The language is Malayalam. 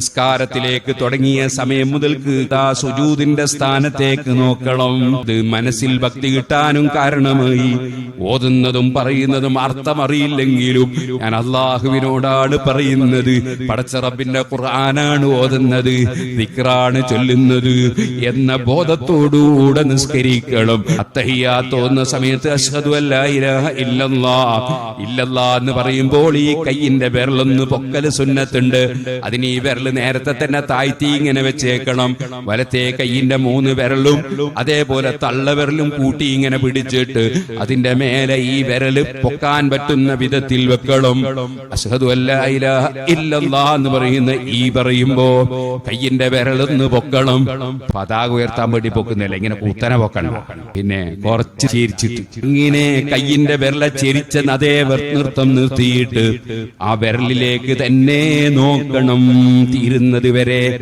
നിസ്കാരത്തിലേക്ക് തുടങ്ങിയ സമയം മുതൽക്ക് ആ സുജൂതിന്റെ സ്ഥാനത്തേക്ക് നോക്കണം. ഇത് മനസ്സിൽ ഭക്തി കിട്ടാനും കാരണമായി. ഓതുന്നതും പറയുന്നതും അർത്ഥമറിയില്ലെങ്കിലും ഞാൻ അള്ളാഹുവിനോടാണ് പറയുന്നത്. പടച്ചറബിന്റെ ഖുർആനാണ് ഓതുന്നത്. ദിക്റാണ് ചൊല്ലുന്നത്. എന്ന ബോധത്തോടുകൂടെ നിസ്കരിക്കണം. അത്തഹിയാ തോന്നുന്ന സമയത്ത് അഷ്ഹദു അല്ലാ ഇല്ലല്ലാ. ഇല്ലല്ലാ എന്ന് പറയുമ്പോൾ ഈ കയ്യിന്റെ വിരലൊന്ന് പൊക്കൽ സുന്നത്തുണ്ട്. അതിന് ഈ വിരൽ നേരത്തെ തന്നെ താഴ്ത്തി ഇങ്ങനെ വെച്ചേക്കണം. വലത്തെ കയ്യിന്റെ മൂന്ന് വിരലും അതേപോലെ തള്ള വിരലും കൂട്ടി ഇങ്ങനെ പിടിച്ചിട്ട് അതിന്റെ മേലെ ഈ വിരൽ പൊക്കാൻ പറ്റുന്ന വിധത്തിൽ വെക്കണം. അഷ്ഹദു അല്ലാ ഇലാഹ ഇല്ലല്ലാ എന്ന് പറയുന്ന ഈ പറയുമ്പോ കയ്യിന്റെ വിരലൊന്ന് പൊക്കണം. പതാക ഉയർത്താൻ വേണ്ടി പൊക്കുന്നില്ല ഇങ്ങനെ കുത്തനെ പൊക്കണം. പിന്നെ കുറച്ച് ചിരിച്ചിട്ട് ഇങ്ങനെ കയ്യിന്റെ വിരല ചെരിച്ച അതേ നൃത്തം നിർത്തിയിട്ട് ആ വിരലിലേക്ക് തന്നെ നോക്കണം. തീരുന്നത് വരെ.